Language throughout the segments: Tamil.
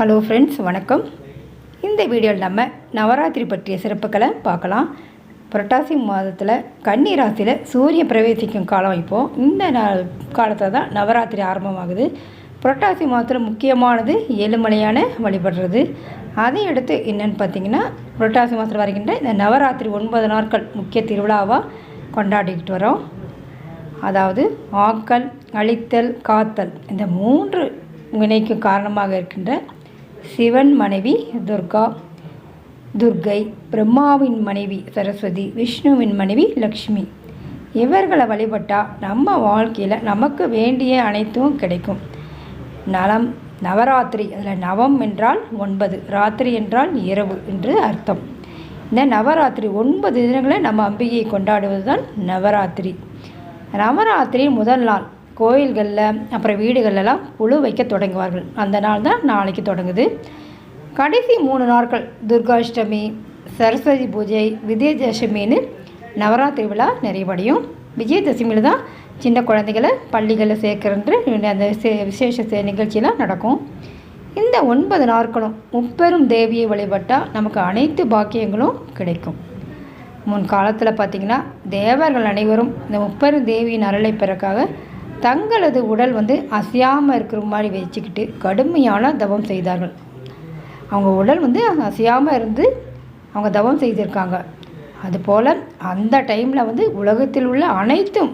ஹலோ ஃப்ரெண்ட்ஸ் வணக்கம். இந்த வீடியோவில் நம்ம நவராத்திரி பற்றிய சிறப்புகளை பார்க்கலாம். புரட்டாசி மாதத்தில் கன்னி ராசியில் சூரிய பிரவேசிக்கும் காலம் இப்போது இந்த நாள் காலத்தில் தான் நவராத்திரி ஆரம்பமாகுது. புரட்டாசி மாதத்தில் முக்கியமானது ஏழுமலையான வழிபடுறது. அதை அடுத்து என்னென்னு பார்த்தீங்கன்னா புரட்டாசி மாதத்தில் வருகின்ற இந்த நவராத்திரி ஒன்பது நாட்கள் முக்கிய திருவிழாவாக கொண்டாடிக்கிட்டு வரோம். அதாவது ஆக்கல் அழித்தல் காத்தல் இந்த மூன்று வினைக்கு காரணமாக இருக்கின்ற சிவன் மனைவி துர்கா துர்கை பிரம்மாவின் மனைவி சரஸ்வதி விஷ்ணுவின் மனைவி லக்ஷ்மி. இவர்களை வழிபட்டால் நம்ம வாழ்க்கையில் நமக்கு வேண்டிய அனைத்தும் கிடைக்கும். நலம் நவராத்திரி அதில் நவம் என்றால் ஒன்பது ராத்திரி என்றால் இரவு என்று அர்த்தம். இந்த நவராத்திரி ஒன்பது தினங்களை நம்ம அம்பிகையை கொண்டாடுவது தான் நவராத்திரி. நவராத்திரி முதல் நாள் கோயில்களில் அப்புறம் வீடுகள்லாம் புழு வைக்க தொடங்குவார்கள். அந்த நாள் தான் நாளைக்கு தொடங்குது. கடைசி மூணு நாட்கள் துர்காஷ்டமி சரஸ்வதி பூஜை விஜயதசமின்னு நவராத்திரி விழா நிறைவடையும். விஜயதசமியில் தான் சின்ன குழந்தைகளை பள்ளிகளில் சேர்க்குறது அந்த விசேஷ நிகழ்ச்சியெலாம் நடக்கும். இந்த ஒன்பது நாட்களும் முப்பெரும் தேவியை வழிபட்டால் நமக்கு அனைத்து பாக்கியங்களும் கிடைக்கும். முன் காலத்தில் பார்த்திங்கன்னா தேவர்கள் அனைவரும் இந்த முப்பெரும் தேவியின் அருளை பிறக்காக தங்களது உடல் வந்து அசையாமல் இருக்கிற மாதிரி வச்சுக்கிட்டு கடுமையான தவம் செய்தார்கள். அவங்க உடல் வந்து அசையாமல் இருந்து அவங்க தவம் செய்திருக்காங்க. அதுபோல் அந்த டைமில் வந்து உலகத்தில் உள்ள அனைத்தும்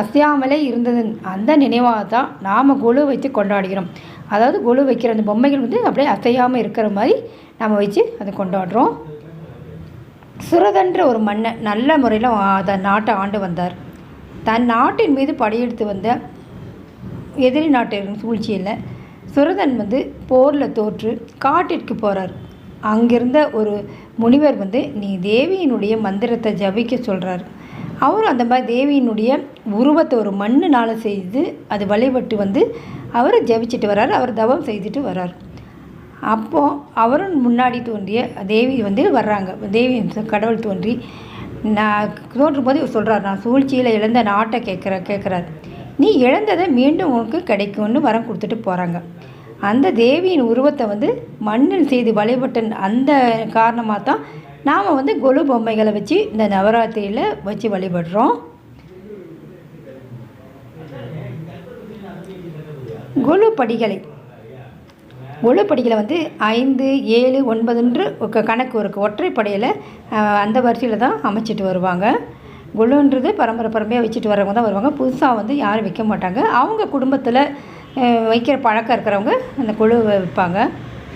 அசையாமலே இருந்தது. அந்த நினைவாக தான் நாம் கொலு வச்சு கொண்டாடுகிறோம். அதாவது கொலு வைக்கிற அந்த பொம்மைகள் வந்து அப்படியே அசையாமல் இருக்கிற மாதிரி நம்ம வச்சு அதை கொண்டாடுறோம். சுரதன்ற ஒரு மண்ணை நல்ல முறையில் அதை நாட்டை ஆண்டு வந்தார். தன் நாட்டின் மீது படையெடுத்து வந்த எதிரி நாட்டின் சூழ்ச்சியில் சுரதன் வந்து போரில் தோற்று காட்டிற்கு போகிறார் அங்கிருந்த ஒரு முனிவர் வந்து நீ தேவியினுடைய மந்திரத்தை ஜபிக்க சொல்கிறார் அவரும் அந்த மாதிரி தேவியினுடைய உருவத்தை ஒரு மண்ணுனால் செய்து அது வழிபட்டு வந்து அவர் ஜபிச்சுட்டு வர்றார் அவர் தவம் செய்துட்டு வர்றார் அப்போது அவரும் முன்னாடி தோன்றிய தேவி வந்து வர்றாங்க. தேவி கடவுள் தோன்றி நான் தோன்றும் போது சொல்கிறார் நான் சூழ்ச்சியில் இழந்த நாட்டை கேட்குற கேட்குறார். நீ இழந்ததை மீண்டும் உனக்கு கிடைக்கும்னு வரம் கொடுத்துட்டு போகிறாங்க அந்த தேவியின் உருவத்தை வந்து மண்ணில் செய்து வழிபட்ட அந்த காரணமாக தான் நாம் வந்து கொலு பொம்மைகளை வச்சு இந்த நவராத்திரியில் வச்சு வழிபடுறோம். கொலு படிகளை. ஒழுப்படிகளை வந்து ஐந்து ஏழு ஒன்பதுன்று கணக்கு இருக்குது ஒற்றைப்படையில் அந்த வரிசையில் தான் அமைச்சிட்டு வருவாங்க. குழுன்றது பரம்பரை பரம்பரையாக வச்சுட்டு வரவங்க தான் வருவாங்க. புதுசாக வந்து யாரும் வைக்க மாட்டாங்க. அவங்க குடும்பத்தில் வைக்கிற பழக்கம் இருக்கிறவங்க அந்த குழு வைப்பாங்க.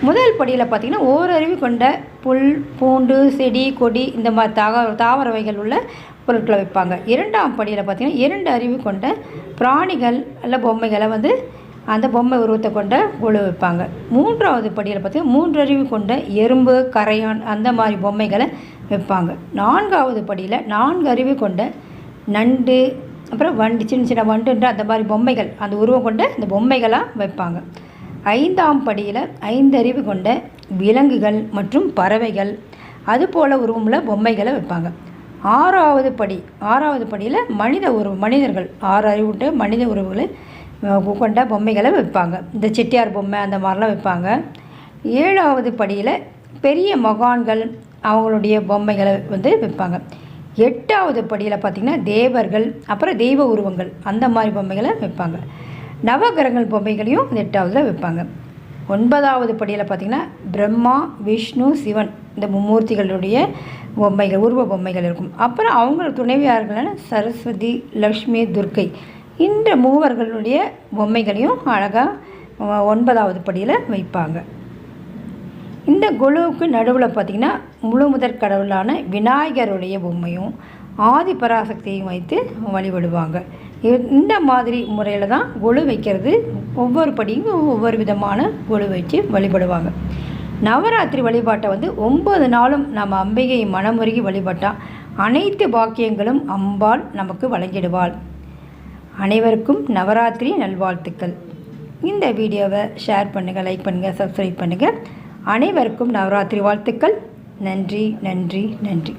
முதல் படியில் பார்த்திங்கன்னா ஓரறிவு கொண்ட புல் பூண்டு செடி கொடி இந்த மாதிரி தாவர தாவர வகைகள் உள்ள பொருட்களை வைப்பாங்க. இரண்டாம் படியில் பார்த்திங்கன்னா இரண்டு அறிவு கொண்ட பிராணிகள் அல்ல பொம்மைகளை வந்து அந்த பொம்மை உருவத்தை கொண்ட குழு வைப்பாங்க. மூன்றாவது படியில் பார்த்திங்கன்னா மூன்றறிவு கொண்ட எறும்பு கரையான் அந்த மாதிரி பொம்மைகளை வைப்பாங்க. நான்காவது படியில் நான்கு அறிவு கொண்ட நண்டு அப்புறம் வண்டு சின்ன சின்ன வண்டுன்ற அந்த மாதிரி பொம்மைகள் அந்த உருவம் கொண்ட இந்த பொம்மைகளாக வைப்பாங்க. ஐந்தாம் படியில் ஐந்து அறிவு கொண்ட விலங்குகள் மற்றும் பறவைகள் அதுபோல் உருவமில் பொம்மைகளை வைப்பாங்க. ஆறாவது படி ஆறாவது படியில் மனித உருவம் மனிதர்கள் ஆறு அறிவுட்ட மனித உறவுகளை கொண்ட பொம்மைகளை வைப்பாங்க இந்த செட்டியார் பொம்மை அந்த மாதிரிலாம் வைப்பாங்க ஏழாவது படியில் பெரிய மகான்கள் அவங்களுடைய பொம்மைகளை வந்து வைப்பாங்க எட்டாவது படியில் பார்த்திங்கன்னா தேவர்கள் அப்புறம் தெய்வ உருவங்கள் அந்த மாதிரி பொம்மைகளை வைப்பாங்க நவகிரகங்கள் பொம்மைகளையும் எட்டாவதில் வைப்பாங்க ஒன்பதாவது படியில் பார்த்திங்கன்னா பிரம்மா விஷ்ணு சிவன் இந்த மும்மூர்த்திகளுடைய பொம்மைகள் உருவ பொம்மைகள் இருக்கும். அப்புறம் அவங்க துணைவியார்களான சரஸ்வதி லக்ஷ்மி துர்க்கை இந்த மூவர்களுடைய பொம்மைகளையும் அழகாக ஒன்பதாவது படியில் வைப்பாங்க. இந்த குழுவுக்கு நடுவில் பார்த்திங்கன்னா முழு முதற் கடவுளான விநாயகருடைய பொம்மையும் ஆதி பராசக்தியையும் வைத்து வழிபடுவாங்க. இந்த மாதிரி முறையில் தான் குழு வைக்கிறது. ஒவ்வொரு படியும் ஒவ்வொரு விதமான குழு வச்சு வழிபடுவாங்க. நவராத்திரி வழிபாட்டை வந்து ஒம்பது நாளும் நம்ம அம்பிகையை மனமுருகி வழிபட்டால் அனைத்து பாக்கியங்களும் அம்பாள் நமக்கு வழங்கிடுவாள். அனைவருக்கும் நவராத்திரி நல்வாழ்த்துக்கள். இந்த வீடியோவை ஷேர் பண்ணுங்கள் லைக் பண்ணுங்கள் சப்ஸ்கிரைப் பண்ணுங்கள் அனைவருக்கும் நவராத்திரி வாழ்த்துக்கள். நன்றி நன்றி நன்றி.